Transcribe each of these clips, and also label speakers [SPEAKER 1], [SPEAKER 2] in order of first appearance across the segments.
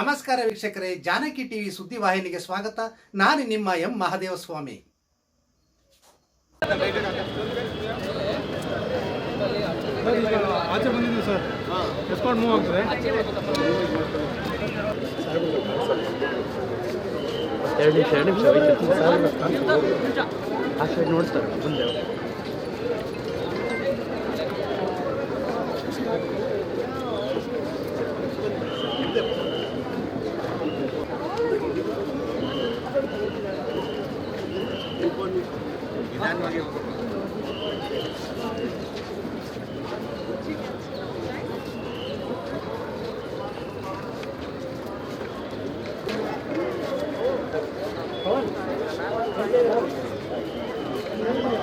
[SPEAKER 1] ನಮಸ್ಕಾರ ವೀಕ್ಷಕರೇ ಜಾನಕಿ ಟಿವಿ ಸುದ್ದಿ ವಾಹಿನಿಗೆ ಸ್ವಾಗತ. ನಾನು ನಿಮ್ಮ ಎಂ ಮಹಾದೇವ ಸ್ವಾಮಿ
[SPEAKER 2] ಆಚೆ ಬಂದಿದ್ದೀವಿ ಸರ್. ಎಸ್ಕಾರ್ಟ್ ಮೂವ್ ಆಗ್ತದೆ.
[SPEAKER 3] ಎರಡು ನಿಮಿಷ ಎರಡು ನಿಮಿಷ ಆ ಸೈಡ್ ನೋಡ್ತಾರೆ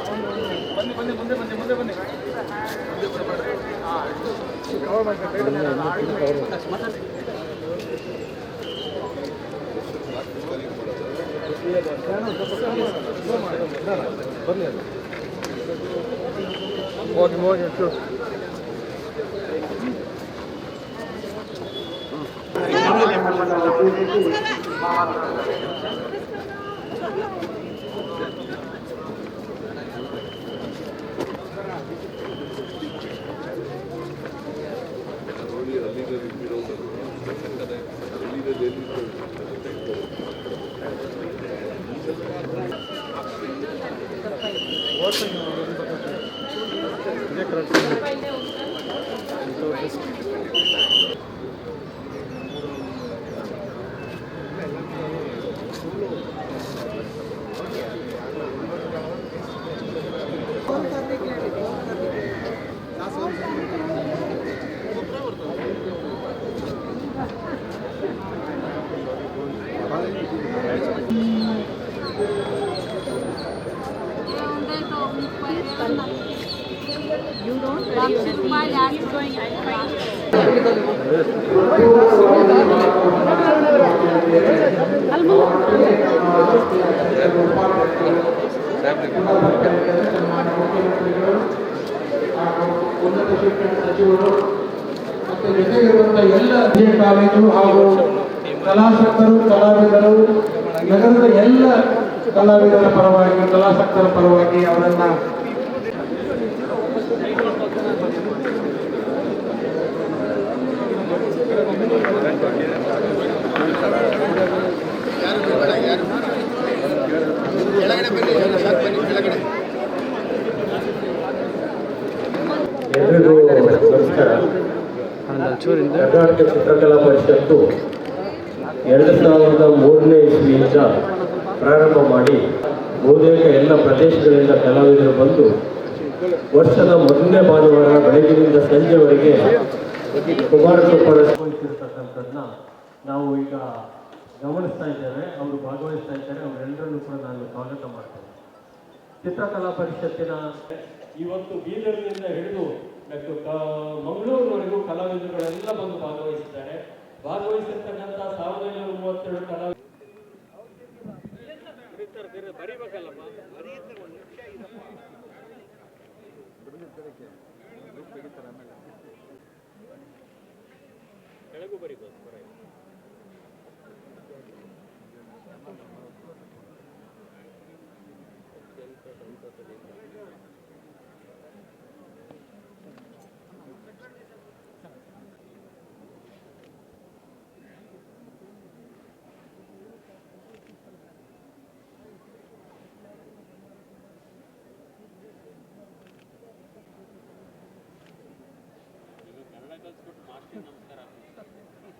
[SPEAKER 3] ಮುಂದೆ
[SPEAKER 2] ಬನ್ನಿ ಬನ್ನಿ ಮುಂದೆ ಬನ್ನಿ ಮುಂದೆ ಬನ್ನಿ
[SPEAKER 3] ಹೋಗಿ ಹೋಗಿ
[SPEAKER 4] You don't ready.
[SPEAKER 5] ಉನ್ನತ ಶಿಕ್ಷಣ ಸಚಿವರು ಮತ್ತು ಜೊತೆಗಿರುವಂತಹ ಎಲ್ಲ ಹಿರಿಯ ಕಾಲೇಜು ಹಾಗೂ ಕಲಾಸಕ್ತರು ಕಲಾವಿದರು ನಗರದ ಎಲ್ಲ ಕಲಾವಿದರ ಪರವಾಗಿ ಕಲಾಸಕ್ತರ ಪರವಾಗಿ ಅವರನ್ನ
[SPEAKER 6] ಎಲ್ರಿಗೂ ನಮಸ್ಕಾರ
[SPEAKER 3] ಒಂಚೂರಿಂದ
[SPEAKER 6] ಕರ್ನಾಟಕ ಚಿತ್ರಕಲಾ ಪರಿಷತ್ತು ಎರಡು ಸಾವಿರದ ಮೂರನೇ ಇಸ್ವಿಯಿಂದ ಪ್ರಾರಂಭ ಮಾಡಿ ಬಹುತೇಕ ಎಲ್ಲ ಪ್ರದೇಶಗಳಿಂದ ಕಲಾವಿದರು ಬಂದು ವರ್ಷದ ಮೊದಲನೇ ಭಾನುವಾರ ಬೆಳಗಿನಿಂದ ಸಂಜೆವರೆಗೆ ಕುಮಾರ ಕೃಪರ ವಹಿಸಿರ್ತಕ್ಕಂಥದ್ದನ್ನ ನಾವು ಈಗ ಗಮನಿಸ್ತಾ ಇದ್ದೇವೆ. ಅವರು ಭಾಗವಹಿಸ್ತಾ ಇದ್ದಾರೆ. ಅವರೆಲ್ಲರನ್ನೂ ಕೂಡ ನಾನು ಸ್ವಾಗತ ಮಾಡ್ತೇನೆ. ಚಿತ್ರಕಲಾ ಪರಿಷತ್ತಿನ ಇವತ್ತು ಬೀದರ್ನಿಂದ ಹಿಡಿದು ಮತ್ತು ಮಂಗಳೂರಿನವರೆಗೂ ಕಲಾವಿದರುಗಳೆಲ್ಲ ಬಂದು ಭಾಗವಹಿಸಿದ್ದಾರೆ. ಭಾಗವಹಿಸಿರ್ತಕ್ಕಂಥ ಸಾವಿರದ ಐನೂರ ಮೂವತ್ತೆರಡು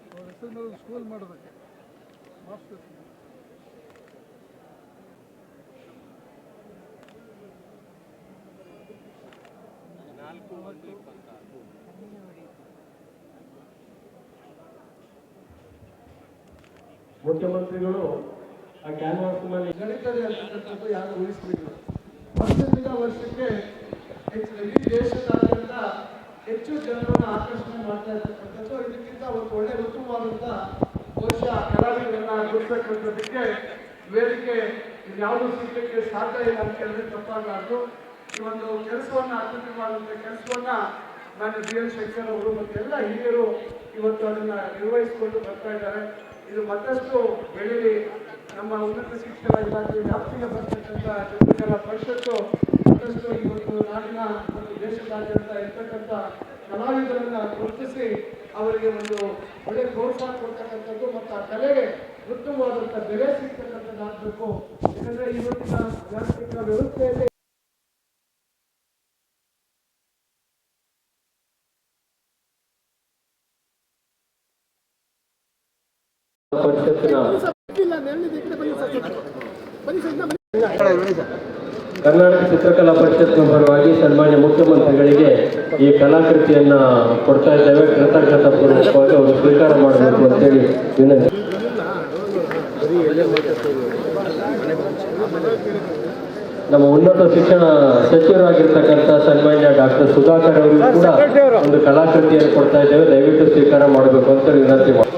[SPEAKER 6] ಕಲಾವಿದರು
[SPEAKER 2] ಸ್ಕೂಲ್ ಮಾಡಬೇಕು ಮಾಸ್ಟರ್
[SPEAKER 6] ಮುಖ್ಯಮಂತ್ರಿಗಳು ಆ ಕ್ಯಾನ್ವಾಸ್ ಮೇಲೆ
[SPEAKER 5] ಗಣಿತದ ಅಂತಕ್ಕಂಥದ್ದು ಯಾರು ಊಹಿಸಲಿಲ್ಲ. ವರ್ಷದಿಂದ ವರ್ಷಕ್ಕೆ ದೇಶದಾದ್ಯಂತ ಹೆಚ್ಚು ಜನರನ್ನು ಆಕರ್ಷಣೆ ಮಾಡ್ತಾ ಇರ್ತಕ್ಕಂಥದ್ದು. ಇದಕ್ಕಿಂತ ಒಂದು ಒಳ್ಳೆ ಉತ್ತಮವಾದಂಥ ಬಹುಶಃ ಕಲಾವಿದರನ್ನ ಗುರುತಕ್ಕಂಥದ್ದಕ್ಕೆ ವೇದಿಕೆ ಯಾವುದೂ ಸಿಗಲಿಕ್ಕೆ ಸಾಧ್ಯ ಇಲ್ಲ ಅಂತ ಹೇಳಿದ್ರೆ ತಪ್ಪಾಗಲಾರ್ದು ಈ ಒಂದು ಕೆಲಸವನ್ನ ಅತ್ಯುತ್ತಮವಾದಂಥ ಕೆಲಸವನ್ನ ನಾನು ಬಿ ಎಲ್ ಶಂಕರ್ ಅವರು ಮತ್ತು ಎಲ್ಲ ಹಿರಿಯರು ಇವತ್ತು ಅದನ್ನ ನಿರ್ವಹಿಸಿಕೊಂಡು ಬರ್ತಾ ಇದ್ದಾರೆ. ಇದು ಮತ್ತಷ್ಟು ಬೆಳೀಲಿ ನಮ್ಮ ಉನ್ನತ ಶಿಕ್ಷಣ ಇಲಾಖೆ ವ್ಯಾಪ್ತಿಗೆ ಬರ್ತಕ್ಕಂಥ ಚಿತ್ರಕಲಾ ಪರಿಷತ್ತು ಮತ್ತಷ್ಟು ಇವತ್ತು ನಾಡಿನ ಮತ್ತು ದೇಶದಾದ್ಯಂತ ಇರ್ತಕ್ಕಂಥ ಕಲಾವಿದರನ್ನ ಗುರುತಿಸಿ ಅವರಿಗೆ ಒಂದು ಒಳ್ಳೆ ಪ್ರೋತ್ಸಾಹ ಕೊಡ್ತಕ್ಕಂಥದ್ದು ಮತ್ತು ಆ ಕಲೆಗೆ ಉತ್ತಮವಾದಂಥ ಬೆಲೆ ಸಿಗ್ತಕ್ಕಂಥದ್ದಾಗಬೇಕು ಯಾಕಂದ್ರೆ ಇವತ್ತಿನ ಜಾಗತಿಕ ವ್ಯವಸ್ಥೆಯಲ್ಲಿ
[SPEAKER 6] ಪರಿಷತ್ತಿನ ಕರ್ನಾಟಕ ಚಿತ್ರಕಲಾ ಪರಿಷತ್ನ ಪರವಾಗಿ ಸನ್ಮಾನ್ಯ ಮುಖ್ಯಮಂತ್ರಿಗಳಿಗೆ ಈ ಕಲಾಕೃತಿಯನ್ನ ಕೊಡ್ತಾ ಇದ್ದೇವೆ. ಕೃತಜ್ಞತಾ ಪೂರ್ವಕವಾಗಿ ಅವರು ಸ್ವೀಕಾರ ಮಾಡಬೇಕು ಅಂತೇಳಿ ವಿನಂತಿ. ನಮ್ಮ ಉನ್ನತ ಶಿಕ್ಷಣ ಸಚಿವರಾಗಿರ್ತಕ್ಕಂಥ ಸನ್ಮಾನ್ಯ ಡಾಕ್ಟರ್ ಸುಧಾಕರ್ ಅವರಿಗೂ ಕೂಡ ಒಂದು ಕಲಾಕೃತಿಯನ್ನು ಕೊಡ್ತಾ ಇದ್ದೇವೆ. ದಯವಿಟ್ಟು ಸ್ವೀಕಾರ ಮಾಡಬೇಕು ಅಂತ ವಿನಂತಿ ಮಾಡಿ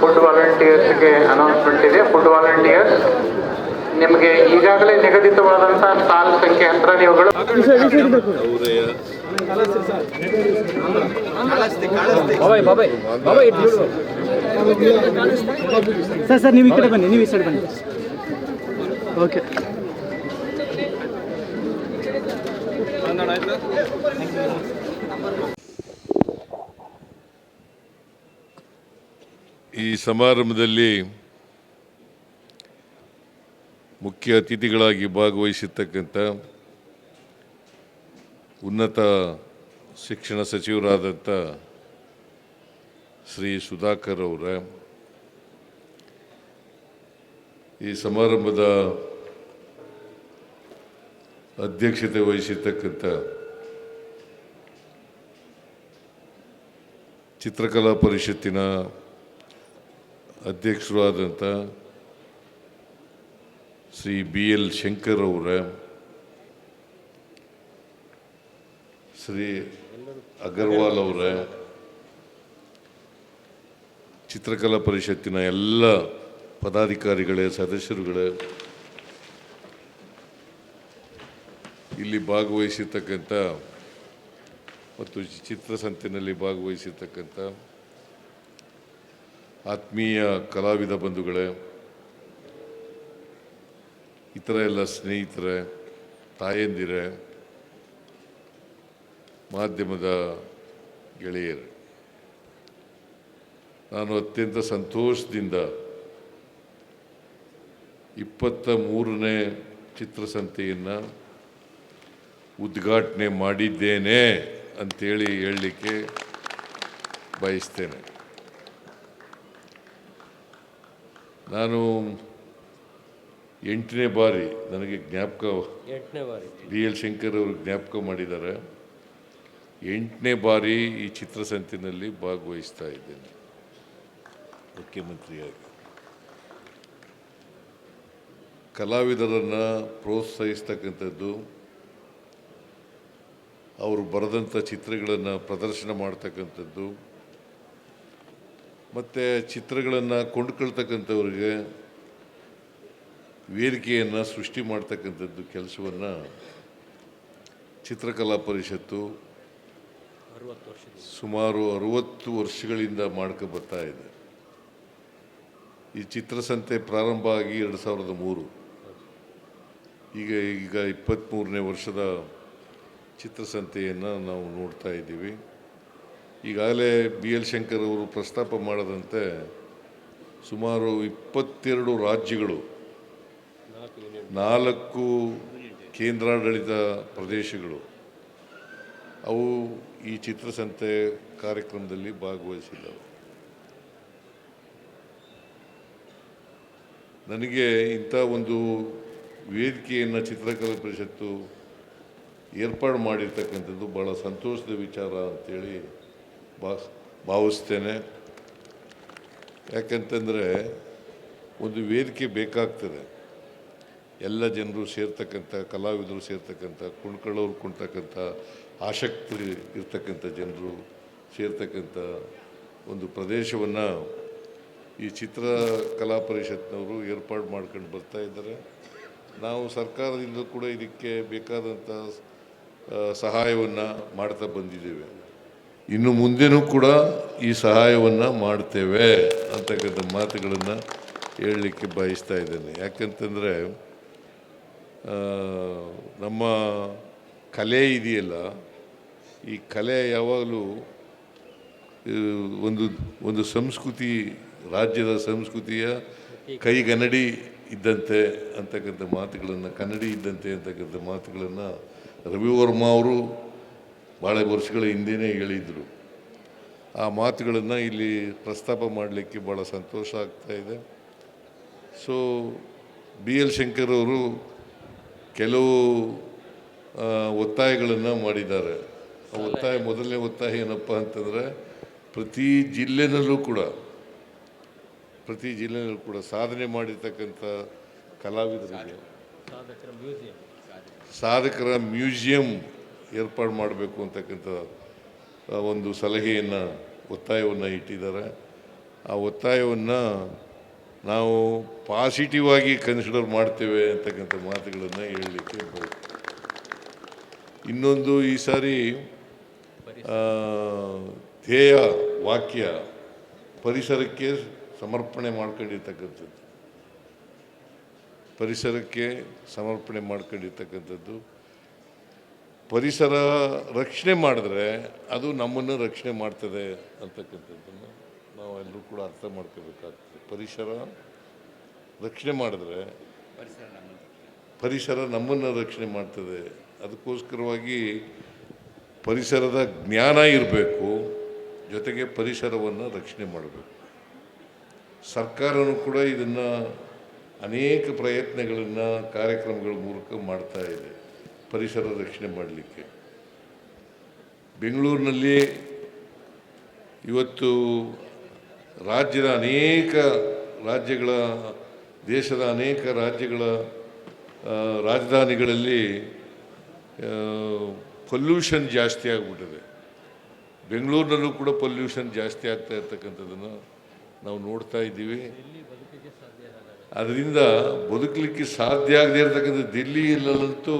[SPEAKER 7] ಫುಡ್ ವಾಲಂಟಿಯರ್ಸ್ಗೆ ಅನೌನ್ಸ್ಮೆಂಟ್ ಇದೆ. ಫುಡ್ ವಾಲಂಟಿಯರ್ಸ್ ನಿಮಗೆ ಈಗಾಗಲೇ ನಿಗದಿತವಾದಂತಹ ಸಾಲು ಸಂಖ್ಯೆ ಹತ್ರ ನೀವುಗಳು.
[SPEAKER 2] ಸರ್ ಸರ್ ನೀವು ಈ ಕಡೆ ಬನ್ನಿ ನೀವು ಈ ಸೈಡ್ ಬನ್ನಿ ಓಕೆ
[SPEAKER 8] ಈ ಸಮಾರಂಭದಲ್ಲಿ ಮುಖ್ಯ ಅತಿಥಿಗಳಾಗಿ ಭಾಗವಹಿಸಿರ್ತಕ್ಕಂಥ ಉನ್ನತ ಶಿಕ್ಷಣ ಸಚಿವರಾದಂಥ ಶ್ರೀ ಸುಧಾಕರ್ ಅವರ, ಈ ಸಮಾರಂಭದ ಅಧ್ಯಕ್ಷತೆ ವಹಿಸಿರ್ತಕ್ಕಂಥ ಚಿತ್ರಕಲಾ ಪರಿಷತ್ತಿನ ಅಧ್ಯಕ್ಷರು ಆದಂಥ ಶ್ರೀ ಬಿ ಎಲ್ ಶಂಕರ್ ಅವರ ಶ್ರೀ ಅಗರ್ವಾಲ್ ಅವರ ಚಿತ್ರಕಲಾ ಪರಿಷತ್ತಿನ ಎಲ್ಲ ಪದಾಧಿಕಾರಿಗಳೇ, ಸದಸ್ಯರುಗಳೇ, ಇಲ್ಲಿ ಭಾಗವಹಿಸಿರ್ತಕ್ಕಂಥ ಮತ್ತು ಚಿತ್ರಸಂತಿನಲ್ಲಿ ಭಾಗವಹಿಸಿರ್ತಕ್ಕಂಥ ಆತ್ಮೀಯ ಕಲಾವಿದ ಬಂಧುಗಳೇ ಇತರ ಎಲ್ಲ ಸ್ನೇಹಿತರೆ, ತಾಯಂದಿರೆ, ಮಾಧ್ಯಮದ ಗೆಳೆಯರು, ನಾನು ಅತ್ಯಂತ ಸಂತೋಷದಿಂದ ಇಪ್ಪತ್ತ ಮೂರನೇ ಚಿತ್ರಸಂತೆಯನ್ನು ಉದ್ಘಾಟನೆ ಮಾಡಿದ್ದೇನೆ ಅಂಥೇಳಿ ಹೇಳಲಿಕ್ಕೆ ಬಯಸ್ತೇನೆ. ನಾನು ಎಂಟನೇ ಬಾರಿ ನನಗೆ ಜ್ಞಾಪಕ
[SPEAKER 6] ಎಂಟನೇ ಬಾರಿ.
[SPEAKER 8] ಡಿ ಎಲ್ ಶಂಕರ್ ಅವರು ಜ್ಞಾಪಕ ಮಾಡಿದ್ದಾರೆ. ಎಂಟನೇ ಬಾರಿ ಈ ಚಿತ್ರಸಂತಿನಲ್ಲಿ ಭಾಗವಹಿಸ್ತಾ ಇದ್ದೇನೆ. ಮುಖ್ಯಮಂತ್ರಿಯಾಗಿ. ಕಲಾವಿದರನ್ನು ಪ್ರೋತ್ಸಾಹಿಸ್ತಕ್ಕಂಥದ್ದು ಅವರು ಬರೆದಂಥ ಚಿತ್ರಗಳನ್ನು ಪ್ರದರ್ಶನ ಮಾಡ್ತಕ್ಕಂಥದ್ದು ಮತ್ತು ಚಿತ್ರಗಳನ್ನು ಕೊಂಡ್ಕೊಳ್ತಕ್ಕಂಥವ್ರಿಗೆ ವೇದಿಕೆಯನ್ನು ಸೃಷ್ಟಿ ಮಾಡ್ತಕ್ಕಂಥದ್ದು ಕೆಲಸವನ್ನು ಚಿತ್ರಕಲಾ ಪರಿಷತ್ತು ಸುಮಾರು ಅರುವತ್ತು ವರ್ಷಗಳಿಂದ ಮಾಡ್ಕೊ ಬರ್ತಾ ಇದೆ. ಈ ಚಿತ್ರಸಂತೆ ಪ್ರಾರಂಭ ಆಗಿ ಎರಡು ಸಾವಿರದ ಮೂರು. ಈಗ ಈಗ ಇಪ್ಪತ್ತ್ಮೂರನೇ ವರ್ಷದ ಚಿತ್ರಸಂತೆಯನ್ನು ನಾವು ನೋಡ್ತಾ ಇದ್ದೀವಿ. ಈಗಾಗಲೇ ಬಿ ಎಲ್ ಶಂಕರ್ ಅವರು ಪ್ರಸ್ತಾಪ ಮಾಡದಂತೆ ಸುಮಾರು ಇಪ್ಪತ್ತೆರಡು ರಾಜ್ಯಗಳು ನಾಲ್ಕು ಕೇಂದ್ರಾಡಳಿತ ಪ್ರದೇಶಗಳು, ಅವು ಈ ಚಿತ್ರಸಂತೆ ಕಾರ್ಯಕ್ರಮದಲ್ಲಿ ಭಾಗವಹಿಸಿದ್ದವು. ನನಗೆ ಇಂಥ ಒಂದು ವೇದಿಕೆಯನ್ನು ಚಿತ್ರಕಲಾ ಪರಿಷತ್ತು ಏರ್ಪಾಡು ಮಾಡಿರ್ತಕ್ಕಂಥದ್ದು ಭಾಳ ಸಂತೋಷದ ವಿಚಾರ ಅಂತೇಳಿ ಬಾ, ಭಾವಿಸ್ತೇನೆ. ಯಾಕಂತಂದರೆ ಒಂದು ವೇದಿಕೆ ಬೇಕಾಗ್ತದೆ. ಎಲ್ಲ ಜನರು ಸೇರ್ತಕ್ಕಂಥ, ಕಲಾವಿದರು ಸೇರ್ತಕ್ಕಂಥ ಕುಣ್ಕೊಳ್ಳೋರು ಕುಣ್ತಕ್ಕಂಥ, ಆಸಕ್ತಿ ಇರ್ತಕ್ಕಂಥ ಜನರು ಸೇರ್ತಕ್ಕಂಥ ಒಂದು ಪ್ರದೇಶವನ್ನು ಈ ಚಿತ್ರ ಕಲಾ ಪರಿಷತ್ನವರು ಏರ್ಪಾಡು ಮಾಡ್ಕೊಂಡು ಬರ್ತಾ ಇದ್ದಾರೆ. ನಾವು ಸರ್ಕಾರದಿಂದ ಕೂಡ ಇದಕ್ಕೆ ಬೇಕಾದಂಥ ಸಹಾಯವನ್ನು ಮಾಡ್ತಾ ಬಂದಿದ್ದೇವೆ. ಇನ್ನು ಮುಂದೆನೂ ಕೂಡ ಈ ಸಹಾಯವನ್ನು ಮಾಡ್ತೇವೆ ಅಂತಕ್ಕಂಥ ಮಾತುಗಳನ್ನು ಹೇಳಲಿಕ್ಕೆ ಬಯಸ್ತಾ ಇದ್ದೇನೆ. ಯಾಕಂತಂದರೆ ನಮ್ಮ ಕಲೆ ಇದೆಯಲ್ಲ, ಈ ಕಲೆ ಯಾವಾಗಲೂ ಒಂದು ಒಂದು ಸಂಸ್ಕೃತಿ, ರಾಜ್ಯದ ಸಂಸ್ಕೃತಿಯ ಕೈಗನ್ನಡಿ ಇದ್ದಂತೆ ಅಂತಕ್ಕಂಥ ಮಾತುಗಳನ್ನು, ಕನ್ನಡಿ ಇದ್ದಂತೆ ಅಂತಕ್ಕಂಥ ಮಾತುಗಳನ್ನು ರವಿವರ್ಮ ಅವರು ಭಾಳ ವರ್ಷಗಳ ಹಿಂದೆಯೇ ಹೇಳಿದರು. ಆ ಮಾತುಗಳನ್ನು ಇಲ್ಲಿ ಪ್ರಸ್ತಾಪ ಮಾಡಲಿಕ್ಕೆ ಭಾಳ ಸಂತೋಷ ಆಗ್ತಾ ಇದೆ. ಸೊ ಬಿ ಎಲ್ ಶಂಕರ್ ಅವರು ಕೆಲವು ಒತ್ತಾಯಗಳನ್ನು ಮಾಡಿದ್ದಾರೆ. ಆ ಒತ್ತಾಯ ಮೊದಲನೇ ಒತ್ತಾಯ ಏನಪ್ಪ ಅಂತಂದರೆ ಪ್ರತಿ ಜಿಲ್ಲೆನಲ್ಲೂ ಕೂಡ ಪ್ರತಿ ಜಿಲ್ಲೆನಲ್ಲೂ ಕೂಡ ಸಾಧನೆ ಮಾಡಿರ್ತಕ್ಕಂಥ ಕಲಾವಿದರಿಗೆ ಸಾಧಕರ ಮ್ಯೂಸಿಯಂ. ಏರ್ಪಾಡು ಮಾಡಬೇಕು ಅಂತಕ್ಕಂಥ ಒಂದು ಸಲಹೆಯನ್ನು ಒತ್ತಾಯವನ್ನು ಇಟ್ಟಿದ್ದಾರೆ. ಆ ಒತ್ತಾಯವನ್ನು ನಾವು ಪಾಸಿಟಿವ್ ಆಗಿ ಕನ್ಸಿಡರ್ ಮಾಡ್ತೇವೆ ಅಂತಕ್ಕಂಥ ಮಾತುಗಳನ್ನು ಹೇಳಲಿಕ್ಕೆ. ಇನ್ನೊಂದು ಈ ಸಾರಿ ಧ್ಯೇಯ ವಾಕ್ಯ ಪರಿಸರಕ್ಕೆ ಸಮರ್ಪಣೆ ಮಾಡ್ಕೊಂಡಿರ್ತಕ್ಕಂಥದ್ದು ಪರಿಸರಕ್ಕೆ ಸಮರ್ಪಣೆ ಮಾಡ್ಕೊಂಡಿರ್ತಕ್ಕಂಥದ್ದು ಪರಿಸರ ರಕ್ಷಣೆ ಮಾಡಿದ್ರೆ ಅದು ನಮ್ಮನ್ನು ರಕ್ಷಣೆ ಮಾಡ್ತದೆ ಅಂತಕ್ಕಂಥದ್ದನ್ನು ನಾವು ಎಲ್ಲರೂ ಕೂಡ ಅರ್ಥ ಮಾಡ್ಕೋಬೇಕಾಗ್ತದೆ. ಪರಿಸರ ರಕ್ಷಣೆ ಮಾಡಿದ್ರೆ ಪರಿಸರ ನಮ್ಮನ್ನು ರಕ್ಷಣೆ ಮಾಡ್ತದೆ. ಅದಕ್ಕೋಸ್ಕರವಾಗಿ ಪರಿಸರದ ಜ್ಞಾನ ಇರಬೇಕು. ಜೊತೆಗೆ ಪರಿಸರವನ್ನು ರಕ್ಷಣೆ ಮಾಡಬೇಕು. ಸರ್ಕಾರನು ಕೂಡ ಇದನ್ನು ಅನೇಕ ಪ್ರಯತ್ನಗಳನ್ನು ಕಾರ್ಯಕ್ರಮಗಳ ಮೂಲಕ ಮಾಡ್ತಾ ಇದೆ. ಪರಿಸರ ರಕ್ಷಣೆ ಮಾಡಲಿಕ್ಕೆ. ಬೆಂಗಳೂರಿನಲ್ಲಿ ಇವತ್ತು ರಾಜ್ಯದ ಅನೇಕ ರಾಜ್ಯಗಳ, ದೇಶದ ಅನೇಕ ರಾಜ್ಯಗಳ ರಾಜಧಾನಿಗಳಲ್ಲಿ ಪೊಲ್ಯೂಷನ್ ಜಾಸ್ತಿ ಆಗಿಬಿಟ್ಟಿದೆ. ಬೆಂಗಳೂರಿನಲ್ಲೂ ಕೂಡ ಪೊಲ್ಯೂಷನ್ ಜಾಸ್ತಿ ಆಗ್ತಾ ಇರ್ತಕ್ಕಂಥದ್ದನ್ನು ನಾವು ನೋಡ್ತಾ ಇದ್ದೀವಿ. ಅದರಿಂದ ಬದುಕಲಿಕ್ಕೆ ಸಾಧ್ಯ ಆಗದೇ ಇರತಕ್ಕಂಥ ದಿಲ್ಲಿಯಲ್ಲಂತೂ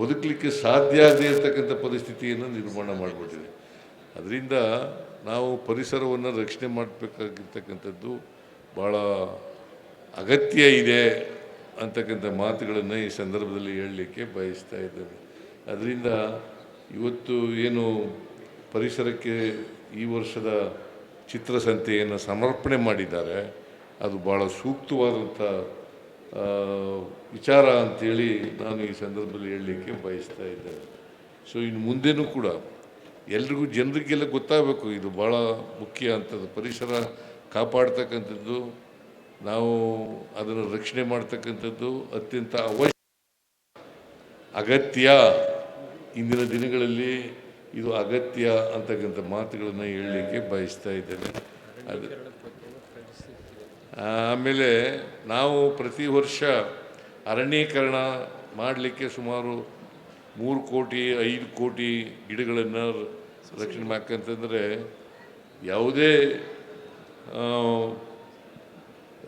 [SPEAKER 8] ಬದುಕಲಿಕ್ಕೆ ಸಾಧ್ಯ ಆಗದೇ ಇರತಕ್ಕಂಥ ಪರಿಸ್ಥಿತಿಯನ್ನು ನಿರ್ಮಾಣ ಮಾಡಿಬಿಟ್ಟಿದೆ. ಅದರಿಂದ ನಾವು ಪರಿಸರವನ್ನು ರಕ್ಷಣೆ ಮಾಡಬೇಕಾಗಿರ್ತಕ್ಕಂಥದ್ದು ಭಾಳ ಅಗತ್ಯ ಇದೆ ಅಂತಕ್ಕಂಥ ಮಾತುಗಳನ್ನು ಈ ಸಂದರ್ಭದಲ್ಲಿ ಹೇಳಲಿಕ್ಕೆ ಬಯಸ್ತಾ ಇದ್ದೇನೆ. ಅದರಿಂದ ಇವತ್ತು ಏನು ಪರಿಸರಕ್ಕೆ ಈ ವರ್ಷದ ಚಿತ್ರಸಂತೆಯನ್ನು ಸಮರ್ಪಣೆ ಮಾಡಿದ್ದಾರೆ. ಅದು ಭಾಳ ಸೂಕ್ತವಾದಂಥ ವಿಚಾರ ಅಂತೇಳಿ ನಾನು ಈ ಸಂದರ್ಭದಲ್ಲಿ ಹೇಳಲಿಕ್ಕೆ ಬಯಸ್ತಾ ಇದ್ದೇನೆ. ಸೊ ಇನ್ನು ಮುಂದೆನೂ ಕೂಡ ಎಲ್ರಿಗೂ ಜನರಿಗೆಲ್ಲ ಗೊತ್ತಾಗಬೇಕು, ಇದು ಭಾಳ ಮುಖ್ಯ ಅಂಥದ್ದು ಪರಿಸರ ಕಾಪಾಡ್ತಕ್ಕಂಥದ್ದು, ನಾವು ಅದನ್ನು ರಕ್ಷಣೆ ಮಾಡ್ತಕ್ಕಂಥದ್ದು ಅತ್ಯಂತ ಅವಶ್ಯ ಅಗತ್ಯ. ಇಂದಿನ ದಿನಗಳಲ್ಲಿ ಇದು ಅಗತ್ಯ ಅಂತಕ್ಕಂಥ ಮಾತುಗಳನ್ನು ಹೇಳಲಿಕ್ಕೆ ಬಯಸ್ತಾ ಇದ್ದೇನೆ. ಅದು ಆಮೇಲೆ ನಾವು ಪ್ರತಿ ವರ್ಷ ಅರಣ್ಯೀಕರಣ ಮಾಡಲಿಕ್ಕೆ ಸುಮಾರು ಮೂರು ಕೋಟಿ, ಐದು ಕೋಟಿ ಗಿಡಗಳನ್ನು ರಕ್ಷಣೆ ಮಾಡ್ಕಂತಂದರೆ ಯಾವುದೇ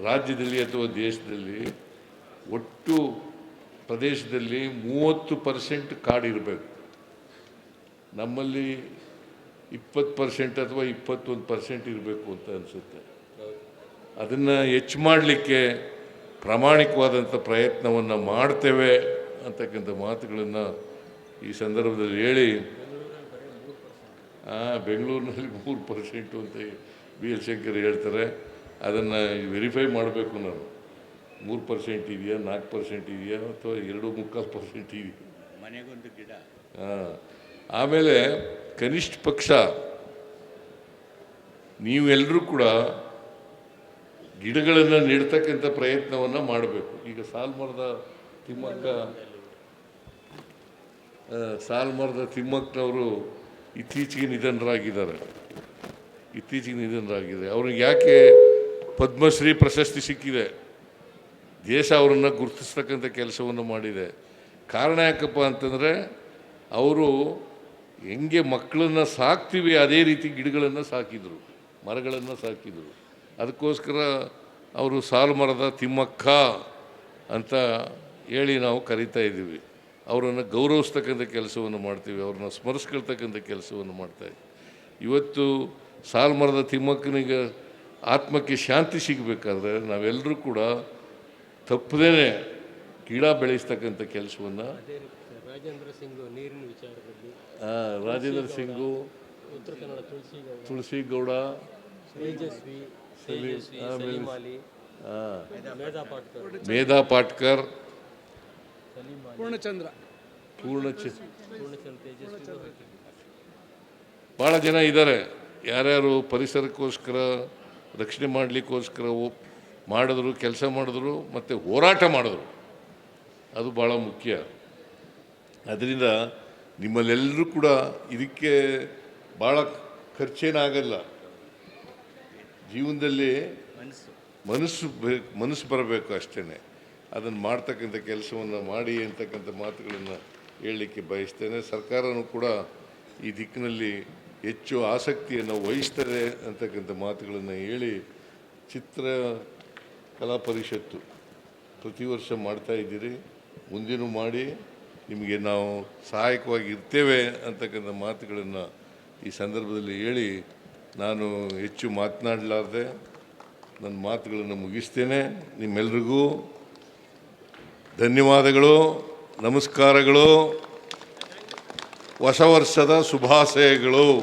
[SPEAKER 8] ರಾಜ್ಯದಲ್ಲಿ ಅಥವಾ ದೇಶದಲ್ಲಿ ಒಟ್ಟು ಪ್ರದೇಶದಲ್ಲಿ ಮೂವತ್ತು ಪರ್ಸೆಂಟ್ ಕಾಡಿರಬೇಕು ನಮ್ಮಲ್ಲಿ ಇಪ್ಪತ್ತು ಪರ್ಸೆಂಟ್ ಅಥವಾ ಇಪ್ಪತ್ತೊಂದು ಪರ್ಸೆಂಟ್ ಇರಬೇಕು ಅಂತ ಅನಿಸುತ್ತೆ. ಅದನ್ನು ಹೆಚ್ಚು ಮಾಡಲಿಕ್ಕೆ ಪ್ರಾಮಾಣಿಕವಾದಂಥ ಪ್ರಯತ್ನವನ್ನು ಮಾಡ್ತೇವೆ ಅಂತಕ್ಕಂಥ ಮಾತುಗಳನ್ನು ಈ ಸಂದರ್ಭದಲ್ಲಿ ಹೇಳಿ ಬೆಂಗಳೂರಿನಲ್ಲಿ ಮೂರು ಪರ್ಸೆಂಟು ಅಂತ ಬಿ ಎಲ್ ಶಂಕರ್ ಹೇಳ್ತಾರೆ. ಅದನ್ನು ವೆರಿಫೈ ಮಾಡಬೇಕು ನಾನು. ಮೂರು ಪರ್ಸೆಂಟ್ ಇದೆಯಾ ನಾಲ್ಕು ಪರ್ಸೆಂಟ್ ಇದೆಯಾ ಅಥವಾ ಎರಡು ಮುಕ್ಕಾಲು ಪರ್ಸೆಂಟ್ ಇದೆಯಾ?
[SPEAKER 3] ಮನೆಗೊಂದು ಗಿಡ.
[SPEAKER 8] ಹಾಂ ಆಮೇಲೆ ಕನಿಷ್ಠ ಪಕ್ಷ ನೀವೆಲ್ಲರೂ ಕೂಡ ಗಿಡಗಳನ್ನು ನೆಡ್ತಕ್ಕಂಥ ಪ್ರಯತ್ನವನ್ನು ಮಾಡಬೇಕು. ಈಗ ಸಾಲ್ಮರದ ತಿಮ್ಮಕ್ಕ ಸಾಲ್ಮರದ ತಿಮ್ಮಕ್ಕನವರು ಇತ್ತೀಚೆಗೆ ನಿಧನರಾಗಿದ್ದಾರೆ. ಇತ್ತೀಚೆಗೆ ನಿಧನರಾಗಿದೆ ಅವ್ರಿಗೆ ಯಾಕೆ ಪದ್ಮಶ್ರೀ ಪ್ರಶಸ್ತಿ ಸಿಕ್ಕಿದೆ? ದೇಶ ಅವರನ್ನು ಗುರುತಿಸ್ತಕ್ಕಂಥ ಕೆಲಸವನ್ನು ಮಾಡಿದೆ. ಕಾರಣ ಯಾಕಪ್ಪ ಅಂತಂದರೆ, ಅವರು ಹೆಂಗೆ ಮಕ್ಕಳನ್ನು ಸಾಕ್ತೀವಿ ಅದೇ ರೀತಿ ಗಿಡಗಳನ್ನು ಸಾಕಿದರು, ಮರಗಳನ್ನು ಸಾಕಿದರು. ಅದಕ್ಕೋಸ್ಕರ ಅವರು ಸಾಲು ಮರದ ತಿಮ್ಮಕ್ಕ ಅಂತ ಹೇಳಿ ನಾವು ಕರಿತಾ ಇದ್ದೀವಿ. ಅವರನ್ನು ಗೌರವಿಸ್ತಕ್ಕಂಥ ಕೆಲಸವನ್ನು ಮಾಡ್ತೀವಿ ಅವ್ರನ್ನ ಸ್ಮರಿಸ್ಕೊಳ್ತಕ್ಕಂಥ ಕೆಲಸವನ್ನು ಮಾಡ್ತಾಯಿದ್ವಿ ಇವತ್ತು ಸಾಲ್ಮರದ ತಿಮ್ಮಕ್ಕನಿಗೆ ಆತ್ಮಕ್ಕೆ ಶಾಂತಿ ಸಿಗಬೇಕಾದ್ರೆ ನಾವೆಲ್ಲರೂ ಕೂಡ ತಪ್ಪದೇ ಗಿಡ ಬೆಳೆಸ್ತಕ್ಕಂಥ ಕೆಲಸವನ್ನು
[SPEAKER 3] ರಾಜೇಂದ್ರ ಸಿಂಗ್ ನೀರಿನ ವಿಚಾರದಲ್ಲಿ
[SPEAKER 8] ರಾಜೇಂದ್ರ ಸಿಂಗು
[SPEAKER 3] ಉತ್ತರ ಕನ್ನಡ ತುಳಸಿ
[SPEAKER 8] ತುಳಸಿ ಗೌಡ
[SPEAKER 3] ತೇಜಸ್ವಿ ಪಾಟ್ಕರ್.
[SPEAKER 8] ಮೇಧಾ ಪಾಟ್ಕರ್
[SPEAKER 2] ಪೂರ್ಣಚಂದ್ರ.
[SPEAKER 8] ಪೂರ್ಣಚ
[SPEAKER 3] ಪೂರ್ಣಚಂದ್ರ ತೇಜಸ್ವಿ
[SPEAKER 8] ಭಾಳ ಜನ ಇದ್ದಾರೆ. ಯಾರ್ಯಾರು ಪರಿಸರಕ್ಕೋಸ್ಕರ ರಕ್ಷಣೆ ಮಾಡಲಿಕ್ಕೋಸ್ಕರ ಮಾಡಿದ್ರು ಕೆಲಸ ಮಾಡಿದ್ರು ಮತ್ತು ಹೋರಾಟ ಮಾಡಿದ್ರು. ಅದು ಭಾಳ ಮುಖ್ಯ. ಅದರಿಂದ ನಿಮ್ಮಲ್ಲೆಲ್ಲರೂ ಕೂಡ ಇದಕ್ಕೆ ಭಾಳ ಖರ್ಚೇನಾಗಲ್ಲ ಜೀವನದಲ್ಲಿ ಮನಸ್ಸು. ಮನಸ್ಸು ಬರಬೇಕು ಅಷ್ಟೇ ಅದನ್ನು ಮಾಡ್ತಕ್ಕಂಥ ಕೆಲಸವನ್ನು ಮಾಡಿ ಅಂತಕ್ಕಂಥ ಮಾತುಗಳನ್ನು ಹೇಳಲಿಕ್ಕೆ ಬಯಸ್ತೇನೆ. ಸರ್ಕಾರನೂ ಕೂಡ ಈ ದಿಕ್ಕಿನಲ್ಲಿ ಹೆಚ್ಚು ಆಸಕ್ತಿಯನ್ನು ವಹಿಸ್ತದೆ ಅಂತಕ್ಕಂಥ ಮಾತುಗಳನ್ನು ಹೇಳಿ ಚಿತ್ರ ಕಲಾ ಪರಿಷತ್ತು ಪ್ರತಿ ವರ್ಷ ಮಾಡ್ತಾ ಇದ್ದೀರಿ. ಮುಂದಿನೂ ಮಾಡಿ, ನಿಮಗೆ ನಾವು ಸಹಾಯಕವಾಗಿ ಇರ್ತೇವೆ ಅಂತಕ್ಕಂಥ ಮಾತುಗಳನ್ನು ಈ ಸಂದರ್ಭದಲ್ಲಿ ಹೇಳಿ ನಾನು ಹೆಚ್ಚು ಮಾತನಾಡಲಾರ್ದೆ ನನ್ನ ಮಾತುಗಳನ್ನು ಮುಗಿಸ್ತೇನೆ. ನಿಮ್ಮೆಲ್ರಿಗೂ ಧನ್ಯವಾದಗಳು ನಮಸ್ಕಾರಗಳು ಹೊಸ ವರ್ಷದ ಶುಭಾಶಯಗಳು.